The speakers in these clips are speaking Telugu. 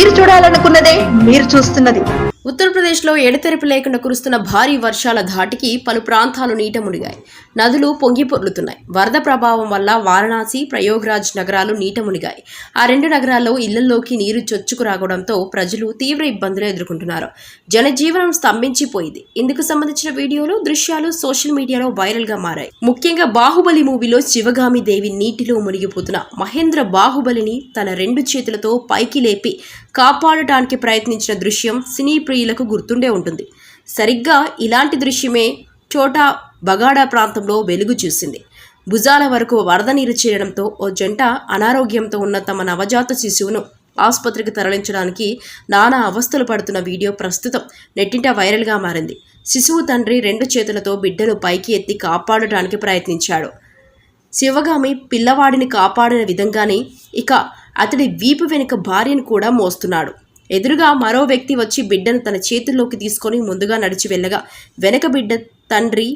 మీరు చూడాలనుకున్నదే మీరు చూస్తున్నది. ఉత్తరప్రదేశ్లో ఎడతెరిపి లేకుండా కురుస్తున్న భారీ వర్షాల ధాటికి పలు ప్రాంతాలు నీట మునిగాయి. నదులు పొంగి పొర్లుతున్నాయి. వరద ప్రభావం వల్ల వారణాసి ప్రయోగరాజ్ నగరాలు నీట మునిగాయి. ఆ రెండు నగరాల్లో ఇళ్ళలోకి నీరు చొచ్చుకు రావడంతో ప్రజలు తీవ్ర ఇబ్బందులు ఎదుర్కొంటున్నారు. జనజీవనం స్తంభించిపోయింది. ఇందుకు సంబంధించిన వీడియోలు దృశ్యాలు సోషల్ మీడియాలో వైరల్గా మారాయి. ముఖ్యంగా బాహుబలి మూవీలో శివగామి దేవి నీటిలో మునిగిపోతున్న మహేంద్ర బాహుబలిని తన రెండు చేతులతో పైకి లేపి కాపాడటానికి ప్రయత్నించిన దృశ్యం సినీ ప్రియులకు గుర్తుండే ఉంటుంది. సరిగ్గా ఇలాంటి దృశ్యమే చోటా బగాడా ప్రాంతంలో వెలుగు చూసింది. భుజాల వరకు వరద నీరు చేరడంతో ఓ జంట అనారోగ్యంతో ఉన్న తమ నవజాత శిశువును ఆసుపత్రికి తరలించడానికి నానా అవస్థలు పడుతున్న వీడియో ప్రస్తుతం నెట్టింట వైరల్గా మారింది. శిశువు తండ్రి రెండు చేతులతో బిడ్డను పైకి ఎత్తి కాపాడటానికి ప్రయత్నించాడు. శివగామి పిల్లవాడిని కాపాడిన విధంగానే ఇక అతడి వీపు వెనుక భార్యను కూడా మోస్తున్నాడు. ఎదురుగా మరో వ్యక్తి వచ్చి బిడ్డను తన చేతుల్లోకి తీసుకొని ముందుగా నడిచి వెళ్ళగా వెనక బిడ్డ తండ్రి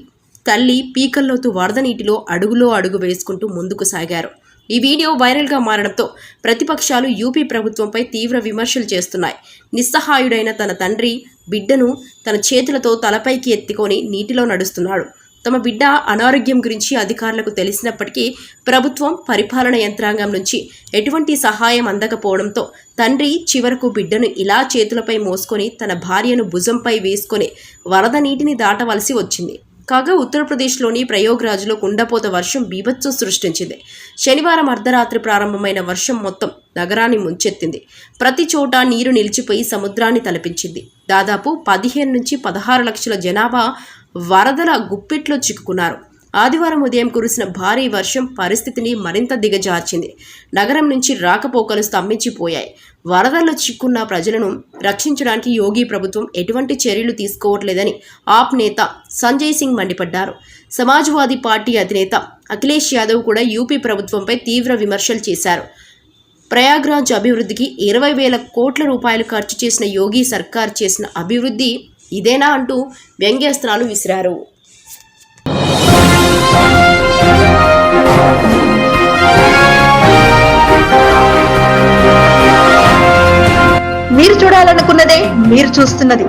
తల్లి పీకల్లోతు వరద నీటిలో అడుగులో అడుగు వేసుకుంటూ ముందుకు సాగారు. ఈ వీడియో వైరల్గా మారడంతో ప్రతిపక్షాలు యూపీ ప్రభుత్వంపై తీవ్ర విమర్శలు చేస్తున్నాయి. నిస్సహాయుడైన తన తండ్రి బిడ్డను తన చేతులతో తలపైకి ఎత్తుకొని నీటిలో నడుస్తున్నాడు. తమ బిడ్డ అనారోగ్యం గురించి అధికారులకు తెలిసినప్పటికీ ప్రభుత్వం పరిపాలన యంత్రాంగం నుంచి ఎటువంటి సహాయం అందకపోవడంతో తండ్రి చివరకు బిడ్డను ఇలా చేతులపై మోసుకొని తన భార్యను భుజంపై వేసుకొని వరద నీటిని దాటవలసి వచ్చింది. కాగా ఉత్తరప్రదేశ్లోని ప్రయోగ్రాజ్లో కుండపోత వర్షం బీభత్సం సృష్టించింది. శనివారం అర్ధరాత్రి ప్రారంభమైన వర్షం మొత్తం నగరాన్ని ముంచెత్తింది. ప్రతి చోట నీరు నిలిచిపోయి సముద్రాన్ని తలపించింది. దాదాపు పదిహేను నుంచి పదహారు లక్షల జనాభా వరదల గుప్పిట్లో చిక్కుకున్నారు. ఆదివారం ఉదయం కురిసిన భారీ వర్షం పరిస్థితిని మరింత దిగజార్చింది. నగరం నుంచి రాకపోకలు స్తంభించిపోయాయి. వరదల్లో చిక్కున్న ప్రజలను రక్షించడానికి యోగి ప్రభుత్వం ఎటువంటి చర్యలు తీసుకోవట్లేదని ఆప్ నేత సంజయ్ సింగ్ మండిపడ్డారు. సమాజ్వాదీ పార్టీ అధినేత అఖిలేష్ యాదవ్ కూడా యూపీ ప్రభుత్వంపై తీవ్ర విమర్శలు చేశారు. ప్రయాగ్రాజ్ అభివృద్ధికి ఇరవై వేల కోట్ల రూపాయలు ఖర్చు చేసిన యోగి సర్కార్ చేసిన అభివృద్ధి ఇదేనా అంటూ వ్యంగ్యాస్త్రాలు విసిరారు. మీరు చూడాలనుకున్నదే మీరు చూస్తున్నది.